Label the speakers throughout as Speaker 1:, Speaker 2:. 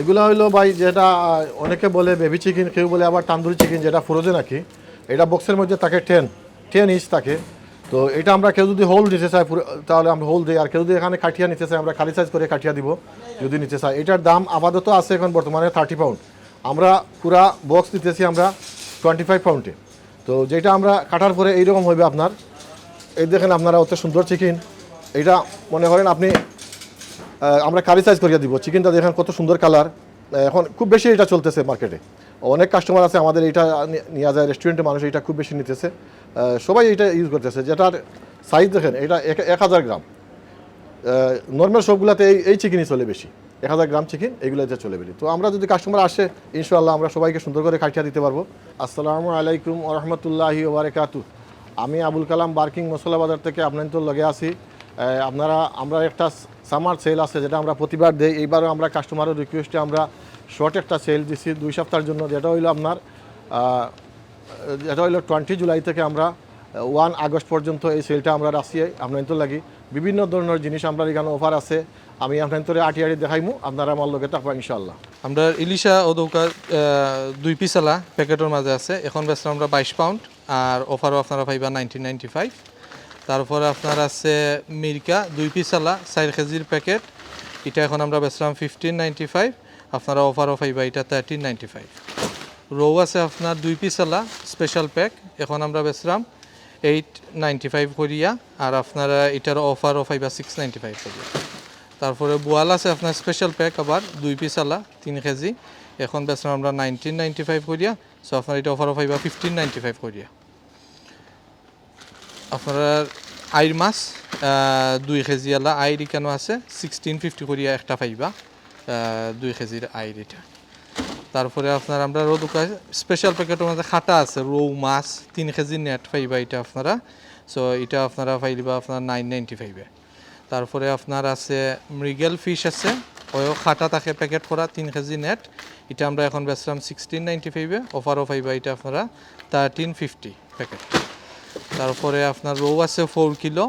Speaker 1: এগুলো হইল ভাই যেটা অনেকে বলে বেবি চিকেন কেউ বলে আবার তান্দুরি চিকেন যেটা ফ্রোজেন নাকি, এটা বক্সের মধ্যে থাকে টেন টেন ইঞ্চ থাকে। তো এটা আমরা কেউ যদি হোল নিতে চাই তাহলে আমরা হোল দিই। আর কেউ যদি এখানে কাঠিয়া নিতে চাই আমরা খালি সাইজ করে কাঠিয়া দিব, যদি নিতে চাই এটার দাম আপাতত আছে এখন বর্তমানে থার্টি পাউন্ড আমরা পুরা বক্স দিতেছি আমরা টোয়েন্টি ফাইভ পাউন্ডে তো যেটা আমরা কাটার পরে এইরকম হবে আপনার। এই দেখেন আপনারা অত সুন্দর চিকেন এটা মনে করেন আপনি আমরা কারি সাইজ করিয়ে দিব। চিকেনটা দেখেন কত সুন্দর কালার এখন খুব বেশি এটা চলতেছে মার্কেটে অনেক কাস্টমার আছে আমাদের, এটা নিয়ে যায় রেস্টুরেন্টে মানুষ এটা খুব বেশি নিতেছে। সবাই এটা ইউজ করতেছে। যেটার সাইজ দেখেন, এটা এক- হাজার গ্রাম। নর্মাল সবগুলোতে এই এই চিকেনই চলে বেশি। এক হাজার গ্রাম চিকেন এগুলোতে চলে বেশি। তো আমরা যদি কাস্টমার আসে ইনশাল্লাহ আমরা সবাইকে সুন্দর করে কাটিয়ে দিতে পারব। আসসালামু আলাইকুম ওরহমতুল্লাহি ওবরাকাতু আমি আবুল কালাম বার্কিং মশলা বাজার থেকে আপনার তো লগে আছি। আপনারা, আমরা একটা সামার সেল আছে যেটা আমরা প্রতিবার দেই। এইবারও আমরা কাস্টমারের রিকোয়েস্টে আমরা শর্ট একটা সেল দিছি দুই সপ্তাহের জন্য, যেটা হইল আপনার যেটা হইল টোয়েন্টি জুলাই থেকে আমরা ওয়ান আগস্ট পর্যন্ত এই সেলটা আমরা রাখছি আপনাদের লাগি বিভিন্ন ধরনের জিনিস আমরা এখানে অফার আছে। আমি আপনাদের আটি আটি দেখাইমু, আপনারা আমার লগে থাকবা ইনশাল্লাহ
Speaker 2: আমরা ইলিশা ও দৌকা দুই পিসালা প্যাকেটের মাঝে আছে। এখন বেচলাম আমরা বাইশ পাউন্ড আর অফারও আপনারা পাইবা নাইনটিন নাইনটি ফাইভ তারপরে আপনার আছে মির্কা, দুই পিসালা চার কেজির প্যাকেট। এটা এখন আমরা বেচলাম ফিফটিন নাইনটি ফাইভ আপনারা অফারও পাইবা এটা থার্টিন নাইনটি ফাইভ রৌ আছে আপনার দুই পিসালা স্পেশাল প্যাক এখন আমরা বেচলাম এইট নাইনটি ফাইভ করিয়া, আর আপনারা এটার অফারও পাইবা সিক্স নাইনটি ফাইভ করিয়া। তারপরে বোয়াল আছে আপনার স্পেশাল প্যাক আবার, দুই পিস আলা তিন কেজি। এখন বেচলাম আমরা নাইনটিন নাইনটি ফাইভ করিয়া সো আপনার এটা অফারও পাইবা ফিফটিন নাইনটি ফাইভ করিয়া। আপনারা আইর মাছ দুই কেজি আলা আইর কেন আছে? সিক্সটিন ফিফটি করিয়া একটা পাইবা দুই কেজির আইর এটা। তারপরে আপনার আমরা রৌ দোকান স্পেশাল প্যাকেটের মধ্যে খাটা আছে, রৌ মাছ, তিন কেজি নেট পাইবা এটা আপনারা। সো এটা আপনারা পাইবা আপনার নাইন নাইনটি ফাইভে তারপরে আপনার আছে মৃগেল ফিশ আছে ওও খাটা থাকে প্যাকেট করা, তিন কেজি নেট এটা আমরা এখন বেচলাম সিক্সটিন নাইনটি ফাইভে অফারও পাইবা এটা আপনারা থার্টিন ফিফটি প্যাকেট তারপরে আপনার রৌ আছে ফোর কিলো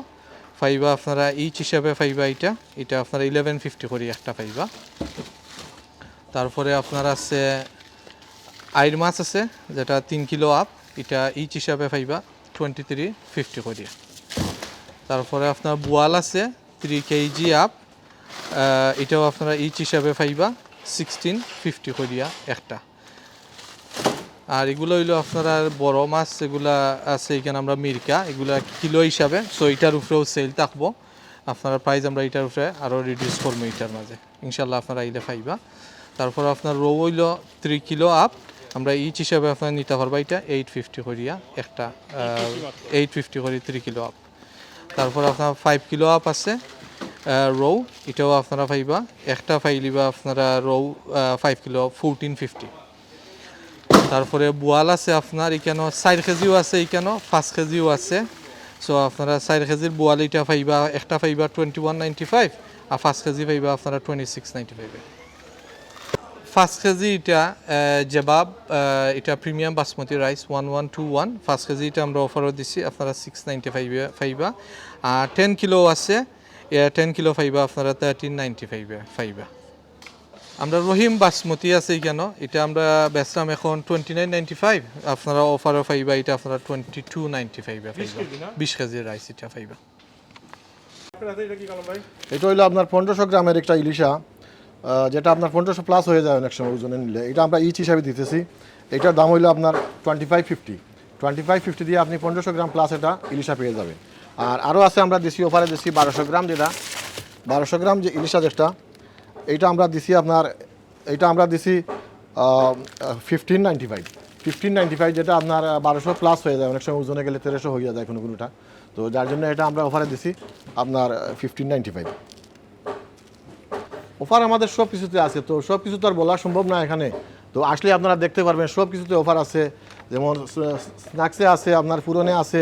Speaker 2: ফাইবা আপনারা ইচ হিসাবে ফাইবা এটা এটা আপনারা ইলেভেন ফিফটি করি একটা ফাইবা তারপরে আপনার আছে আইর মাছ আছে, যেটা তিন কিলো আপ এটা ইচ হিসাবে ফাইবা টোয়েন্টি থ্রি ফিফটি করিয়া তারপরে আপনার বোয়াল আছে থ্রি কেজি আপ এটাও আপনারা ইচ হিসাবে ফাইবা সিক্সটিন ফিফটি করিয়া একটা। আর এগুলো হইল আপনারা বড় মাছ এগুলা আছে, এখানে আমরা মির্কা, এগুলা কিলো হিসাবে। সো এটার উপরেও সেল থাকব। আপনার প্রাইস আমরা এটার উপরে আরও রিডিউস করব এটার মাঝে। ইনশাল্লাহ আপনারা আইলে পাইবা তারপর আপনার রৌ হইল থ্রি কিলো আপ আমরা ইচ হিসাবে আপনার নিতে পারবা এটা এইট ফিফটি করিয়া একটা এইট ফিফটি করি থ্রি কিলো আপ তারপর আপনার ফাইভ কিলো আপ আছে রৌ এটাও আপনারা পাইবা একটা পাইলিবা আপনারা রৌ ফাইভ কিলো ফোরটিন ফিফটি তারপরে বোয়াল আছে আপনার এখানে চার কেজিও আছে এখানে পাঁচ কেজিও আছে। সো আপনারা চার কেজির বোয়াল এটা পাইবা, একটা পাইবা টোয়েন্টি ওয়ান নাইনটি ফাইভ আর পাঁচ কেজি পাইবা আপনারা টোয়েন্টি সিক্স নাইনটি ফাইভে পাঁচ কেজি এটা জেবাব এটা premium basmati rice one one two one পাঁচ কেজি এটা আমরা অফারও দিছি, আপনারা সিক্স নাইনটি ফাইভে পাইবা। আর টেন কিলো আছে টেন কিলো পাইবা, আপনারা থার্টিন নাইনটি ফাইভে পাইবা। আমরা রহিম বাসমতি আছে কেন এটা আমরা বেচলাম এখন টোয়েন্টি নাইন নাইনটি ফাইভ আপনারা অফারও পাইবা এটা আপনারা টোয়েন্টি টু নাইনটি ফাইভে পাইবা বিশ কেজির রাইস এটা পাইবা।
Speaker 1: এটা হইল আপনার পনেরোশো গ্রামের একটা ইলিশা যেটা আপনার পনেরোশো প্লাস হয়ে যায় অনেক সময় ওজনে নিলে। এটা আমরা ইচ হিসাবে দিতেছি। এটার দাম হইল আপনার twenty five fifty twenty five fifty দিয়ে আপনি পনেরোশো গ্রাম প্লাস এটা ইলিশা পেয়ে যাবেন। আর আরও আছে আমরা দেশি অফারে দিচ্ছি বারোশো গ্রাম যেটা। বারোশো গ্রাম যে ইলিশা যেটা এইটা আমরা দিছি আপনার, এইটা আমরা দিছি fifteen ninety five fifteen ninety five যেটা আপনার বারোশো প্লাস হয়ে যায়, অনেক সময় ওজনে গেলে তেরোশো হয়ে যায় কোনো কোনোটা। তো যার জন্য এটা আমরা অফারে দিছি আপনার ফিফটিন নাইনটি ফাইভ অফার আমাদের সব কিছুতে আছে, তো সব কিছু তো আর বলা সম্ভব না এখানে। তো আসলে আপনারা দেখতে পারবেন, সব কিছুতে অফার আছে। যেমন স্ন্যাক্সে আছে, আপনার পুরনে আছে,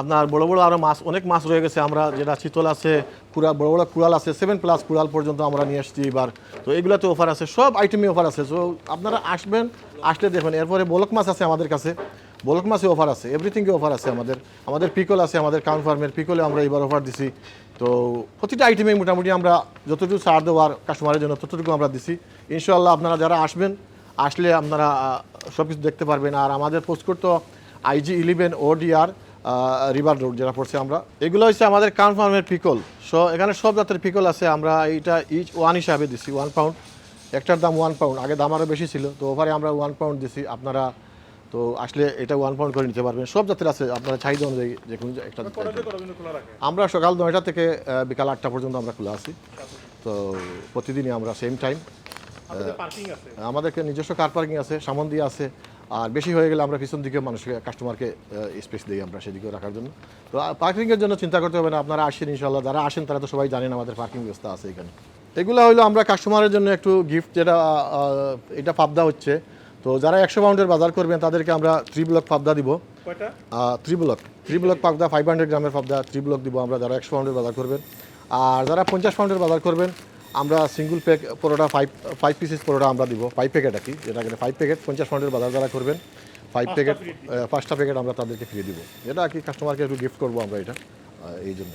Speaker 1: আপনার বড় বড় আরও মাছ, অনেক মাছ রয়ে গেছে, আমরা যেটা চিতল আছে কুড়া, বড় বড় কুড়াল আছে সেভেন প্লাস কুড়াল পর্যন্ত আমরা নিয়ে এসেছি এবার। তো এগুলোতে অফার আছে, সব আইটেমে অফার আছে। তো আপনারা আসবেন, আসলে দেখবেন এরপরে বলক মাছ আছে আমাদের কাছে। বলক মাছে অফার আছে এভরিথিংয়ে অফার আছে আমাদের। আমাদের পিকল আছে, আমাদের কাউন ফার্মের পিকলে আমরা এবার অফার দিছি। তো, প্রতিটা আইটেমে মোটামুটি আমরা যতটুকু ছাড় দেওয়ার কাস্টমারের জন্য ততটুকু আমরা দিছি। ইনশাল্লাহ আপনারা যারা আসবেন, আসলে আপনারা সব কিছু দেখতে পারবেন। আর আমাদের পোস্টকোড তো IG eleven ODR river road যেটা পড়ছে আমরা। এগুলো হচ্ছে আমাদের কনফার্মের পিকল সো এখানে সব জাতের পিকল আছে আমরা এইটা ইচ ওয়ান হিসাবে দিছি ওয়ান পাউন্ড একটার দাম ওয়ান পাউন্ড আগে দাম আরও বেশি ছিল তো ওভারে আমরা ওয়ান পাউন্ড দিছি আপনারা তো আসলে এটা ওয়ান পাউন্ড করে নিতে পারবেন। সব জাতের আছে আপনারা চাহিদা অনুযায়ী যে কোনো একটা আমরা সকাল নয়টা থেকে বিকাল আটটা পর্যন্ত আমরা খোলা আছি। তো প্রতিদিনই আমরা সেম টাইম আমাদেরকে নিজস্ব কার পার্কিং আছে সামন দিয়ে আছে। আর বেশি হয়ে গেলে আমরা পিছন দিকে মানুষকে কাস্টমারকে স্পেস দিই আমরা সেদিকে রাখার জন্য। তো পার্কিংয়ের জন্য চিন্তা করতে হবে না আপনারা আসেন ইনশাল্লাহ যারা আসেন তারা তো সবাই জানেন আমাদের পার্কিং ব্যবস্থা আছে এখানে। এগুলো হলো আমরা কাস্টমারের জন্য একটু গিফট যেটা এটা পাবদা হচ্ছে। তো যারা একশো পাউন্ডের বাজার করবেন তাদেরকে আমরা থ্রি ব্লক পাবদা দিব। থ্রি ব্লক থ্রি ব্লক পাবদা ফাইভ হান্ড্রেড গ্রামের পাবদা থ্রি ব্লক দিব আমরা যারা একশো পাউন্ডের বাজার করবেন। আর যারা পঞ্চাশ পাউন্ডের বাজার করবেন আমরা single pack paratha five five pieces paratha আমরা দিব। ফাইভ প্যাকেট আর কি যেটা ফাইভ প্যাকেট পঞ্চাশ পাউন্ডের বাজার যারা করবেন ফাইভ প্যাকেট পাঁচটা প্যাকেট আমরা তাদেরকে ফিরিয়ে দিব। এটা আর কি কাস্টমারকে একটু গিফট করব আমরা এটা এই জন্য।